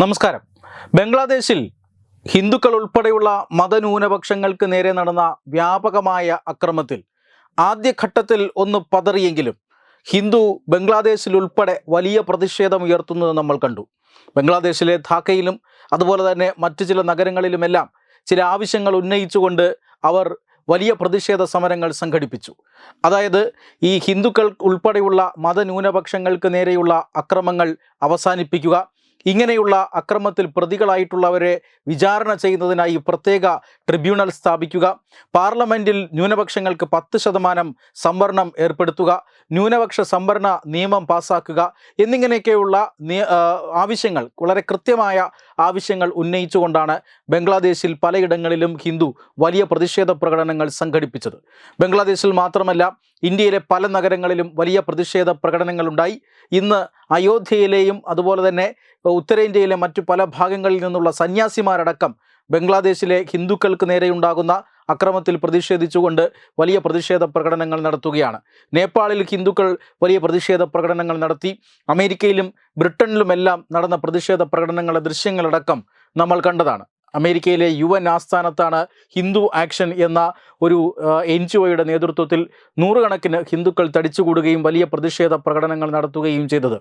നമസ്കാരം. ബംഗ്ലാദേശിൽ ഹിന്ദുക്കൾ ഉൾപ്പെടെയുള്ള മതന്യൂനപക്ഷങ്ങൾക്ക് നേരെ നടന്ന വ്യാപകമായ അക്രമത്തിൽ ആദ്യഘട്ടത്തിൽ ഒന്ന് പതറിയെങ്കിലും ഹിന്ദു ബംഗ്ലാദേശിൽ ഉൾപ്പെടെ വലിയ പ്രതിഷേധം ഉയർത്തുന്നത് നമ്മൾ കണ്ടു. ബംഗ്ലാദേശിലെ ധാക്കയിലും അതുപോലെ തന്നെ മറ്റു ചില നഗരങ്ങളിലുമെല്ലാം ചില ആവശ്യങ്ങൾ ഉന്നയിച്ചുകൊണ്ട് അവർ വലിയ പ്രതിഷേധ സമരങ്ങൾ സംഘടിപ്പിച്ചു. അതായത് ഈ ഹിന്ദുക്കൾ ഉൾപ്പെടെയുള്ള മതന്യൂനപക്ഷങ്ങൾക്ക് നേരെയുള്ള അക്രമങ്ങൾ അവസാനിപ്പിക്കുക ഇങ്ങനെയുള്ള അക്രമത്തിൽ പ്രതികളായിട്ടുള്ളവരെ വിചാരണ ചെയ്യുന്നതിനായി പ്രത്യേക ട്രിബ്യൂണൽ സ്ഥാപിക്കുക. പാർലമെന്റിൽ ന്യൂനപക്ഷങ്ങൾക്ക് പത്ത് ശതമാനം സംവരണം ഏർപ്പെടുത്തുക ന്യൂനപക്ഷ സംവരണ നിയമം പാസാക്കുക എന്നിങ്ങനെയൊക്കെയുള്ള ആവശ്യങ്ങൾ വളരെ കൃത്യമായ ആവശ്യങ്ങൾ ഉന്നയിച്ചുകൊണ്ടാണ് ബംഗ്ലാദേശിൽ പലയിടങ്ങളിലും ഹിന്ദു വലിയ പ്രതിഷേധ പ്രകടനങ്ങൾ സംഘടിപ്പിച്ചത്. ബംഗ്ലാദേശിൽ മാത്രമല്ല ഇന്ത്യയിലെ പല നഗരങ്ങളിലും വലിയ പ്രതിഷേധ പ്രകടനങ്ങളുണ്ടായി. ഇന്ന് അയോധ്യയിലെയും അതുപോലെ തന്നെ ഉത്തരേന്ത്യയിലെ മറ്റു പല ഭാഗങ്ങളിൽ നിന്നുള്ള സന്യാസിമാരടക്കം ബംഗ്ലാദേശിലെ ഹിന്ദുക്കൾക്ക് നേരെയുണ്ടാകുന്ന അക്രമത്തിൽ പ്രതിഷേധിച്ചുകൊണ്ട് വലിയ പ്രതിഷേധ പ്രകടനങ്ങൾ നടത്തുകയാണ്. നേപ്പാളിൽ ഹിന്ദുക്കൾ വലിയ പ്രതിഷേധ പ്രകടനങ്ങൾ നടത്തി. അമേരിക്കയിലും ബ്രിട്ടനിലുമെല്ലാം നടന്ന പ്രതിഷേധ പ്രകടനങ്ങളുടെ ദൃശ്യങ്ങളടക്കം നമ്മൾ കണ്ടതാണ്. അമേരിക്കയിലെ യു എൻ ആസ്ഥാനത്താണ് ഹിന്ദു ആക്ഷൻ എന്ന ഒരു എൻ ജി ഒയുടെ നേതൃത്വത്തിൽ നൂറുകണക്കിന് ഹിന്ദുക്കൾ തടിച്ചുകൂടുകയും വലിയ പ്രതിഷേധ പ്രകടനങ്ങൾ നടത്തുകയും ചെയ്തത്.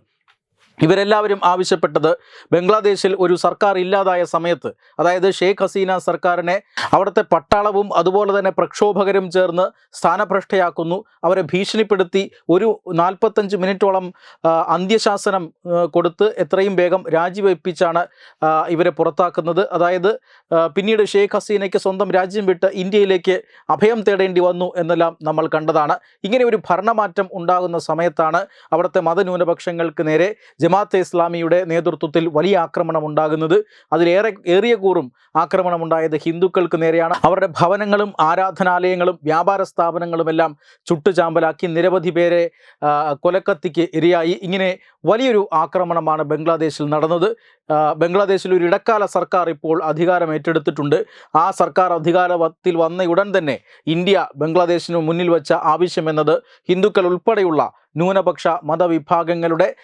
ഇവരെല്ലാവരും ആവശ്യപ്പെട്ടത് ബംഗ്ലാദേശിൽ ഒരു സർക്കാർ ഇല്ലാതായ സമയത്ത് അതായത് ഷെയ്ഖ് ഹസീന സർക്കാരിനെ അവിടുത്തെ പട്ടാളവും അതുപോലെ തന്നെ പ്രക്ഷോഭകരും ചേർന്ന് സ്ഥാനഭ്രഷ്ടയാക്കുന്നു. അവരെ ഭീഷണിപ്പെടുത്തി ഒരു നാൽപ്പത്തഞ്ച് മിനിറ്റോളം അന്ത്യശാസനം കൊടുത്ത് എത്രയും വേഗം രാജിവെപ്പിച്ചാണ് ആ, ഇവരെ പുറത്താക്കുന്നത്. അതായത് പിന്നീട് ഷെയ്ഖ് ഹസീനയ്ക്ക് സ്വന്തം രാജ്യം വിട്ട് ഇന്ത്യയിലേക്ക് അഭയം തേടേണ്ടി വന്നു എന്നെല്ലാം നമ്മൾ കണ്ടതാണ്. ഇങ്ങനെ ഒരു ഭരണമാറ്റം ഉണ്ടാകുന്ന സമയത്താണ് അവിടുത്തെ മതന്യൂനപക്ഷങ്ങൾക്ക് നേരെ ജമാഅത്തെ ഇസ്ലാമിയുടെ നേതൃത്വത്തിൽ വലിയ ആക്രമണം ഉണ്ടാകുന്നത് അതിലേറെ ഏറിയ കൂറും ആക്രമണമുണ്ടായത് ഹിന്ദുക്കൾക്ക് നേരെയാണ്. അവരുടെ ഭവനങ്ങളും ആരാധനാലയങ്ങളും വ്യാപാര സ്ഥാപനങ്ങളുമെല്ലാം ചുട്ടുചാമ്പലാക്കി നിരവധി പേരെ കൊലക്കത്തിക്ക് ഇരയായി. ഇങ്ങനെ വലിയൊരു ആക്രമണമാണ് ബംഗ്ലാദേശിൽ നടന്നത്. ബംഗ്ലാദേശിൽ ഒരു ഇടക്കാല സർക്കാർ ഇപ്പോൾ അധികാരം ഏറ്റെടുത്തിട്ടുണ്ട്. ആ സർക്കാർ അധികാരത്തിൽ വന്ന ഉടൻ തന്നെ ഇന്ത്യ ബംഗ്ലാദേശിന് മുന്നിൽ വെച്ച ആവശ്യമെന്നത് ഹിന്ദുക്കൾ ഉൾപ്പെടെയുള്ള ന്യൂനപക്ഷ മതവിഭാഗങ്ങളുടെ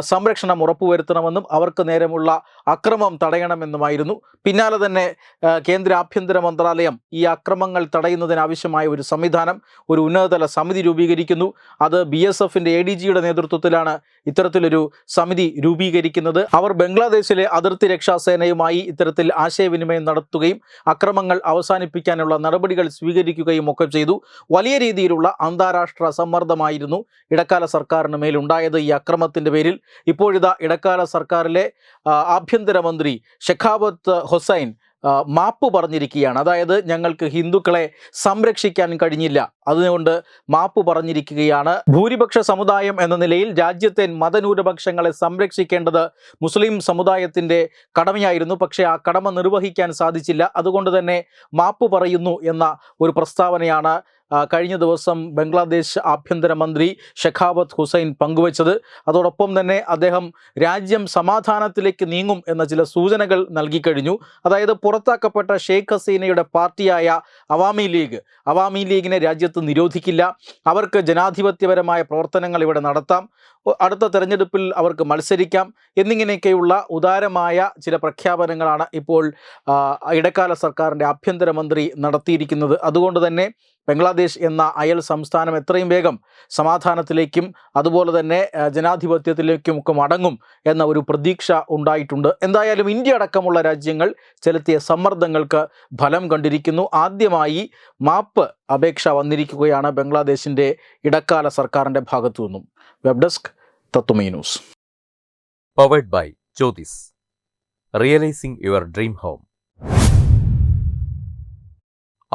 സംരക്ഷണം ഉറപ്പുവരുത്തണമെന്നും അവർക്ക് നേരമുള്ള അക്രമം തടയണമെന്നുമായിരുന്നു. പിന്നാലെ തന്നെ കേന്ദ്ര ആഭ്യന്തര മന്ത്രാലയം ഈ അക്രമങ്ങൾ തടയുന്നതിനാവശ്യമായ ഒരു സംവിധാനം ഒരു ഉന്നതതല സമിതി രൂപീകരിക്കുന്നു. അത് ബി എസ് എഫിന്റെ എ ഡി ജിയുടെ നേതൃത്വത്തിലാണ് ഇത്തരത്തിലൊരു സമിതി രൂപീകരിക്കുന്നത്. അവർ ബംഗ്ലാദേശിലെ അതിർത്തി രക്ഷാസേനയുമായി ഇത്തരത്തിൽ ആശയവിനിമയം നടത്തുകയും അക്രമങ്ങൾ അവസാനിപ്പിക്കാനുള്ള നടപടികൾ സ്വീകരിക്കുകയും ഒക്കെ ചെയ്തു. വലിയ രീതിയിലുള്ള അന്താരാഷ്ട്ര സമ്മർദ്ദമായിരുന്നു ഇടക്കാല സർക്കാരിന് മേലുണ്ടായത് ഈ അക്രമത്തിന്റെ പേരിൽ. ഇപ്പോഴിതാ ഇടക്കാല സർക്കാരിലെ ആഭ്യന്തരമന്ത്രി ഷെഖാവത്ത് ഹൊസൈൻ മാപ്പ് പറഞ്ഞിരിക്കുകയാണ്. അതായത് ഞങ്ങൾക്ക് ഹിന്ദുക്കളെ സംരക്ഷിക്കാൻ കഴിഞ്ഞില്ല. അതുകൊണ്ട് മാപ്പ് പറഞ്ഞിരിക്കുകയാണ്. ഭൂരിപക്ഷ സമുദായം എന്ന നിലയിൽ രാജ്യത്തെ മതന്യൂനപക്ഷങ്ങളെ സംരക്ഷിക്കേണ്ടത് മുസ്ലിം സമുദായത്തിന്റെ കടമയായിരുന്നു. പക്ഷേ ആ കടമ നിർവഹിക്കാൻ സാധിച്ചില്ല. അതുകൊണ്ട് തന്നെ മാപ്പ് പറയുന്നു എന്ന ഒരു പ്രസ്താവനയാണ് കഴിഞ്ഞ ദിവസം ബംഗ്ലാദേശ് ആഭ്യന്തരമന്ത്രി ഷെഖാവത്ത് ഹുസൈൻ പങ്കുവച്ചത്. അതോടൊപ്പം തന്നെ അദ്ദേഹം രാജ്യം സമാധാനത്തിലേക്ക് നീങ്ങും എന്ന ചില സൂചനകൾ നൽകിക്കഴിഞ്ഞു. അതായത് പുറത്താക്കപ്പെട്ട ഷെയ്ഖ് ഹസീനയുടെ പാർട്ടിയായ അവാമി ലീഗ്. അവാമി ലീഗിനെ രാജ്യത്ത് നിരോധിക്കില്ല. അവർക്ക് ജനാധിപത്യപരമായ പ്രവർത്തനങ്ങൾ ഇവിടെ നടത്താം. അടുത്ത തെരഞ്ഞെടുപ്പിൽ അവർക്ക് മത്സരിക്കാം. എന്നിങ്ങനെയൊക്കെയുള്ള ഉദാരമായ ചില പ്രഖ്യാപനങ്ങളാണ് ഇപ്പോൾ ഇടക്കാല സർക്കാരിന്റെ ആഭ്യന്തരമന്ത്രി നടത്തിയിരിക്കുന്നത്. അതുകൊണ്ട് തന്നെ ബംഗ്ലാദേശ് എന്ന അയൽ സംസ്ഥാനം എത്രയും വേഗം സമാധാനത്തിലേക്കും അതുപോലെ തന്നെ ജനാധിപത്യത്തിലേക്കും ഒക്കെ മടങ്ങും എന്ന ഒരു പ്രതീക്ഷ ഉണ്ടായിട്ടുണ്ട്. എന്തായാലും ഇന്ത്യ അടക്കമുള്ള രാജ്യങ്ങൾ ചെലുത്തിയ സമ്മർദ്ദങ്ങൾക്ക് ഫലം കണ്ടിരിക്കുന്നു. ആദ്യമായി മാപ്പ് അപേക്ഷ വന്നിരിക്കുകയാണ് ബംഗ്ലാദേശിന്റെ ഇടക്കാല സർക്കാരിന്റെ ഭാഗത്തു നിന്നും. Web desk Tatwamayi news. Powered by Jyothis realising your dream home.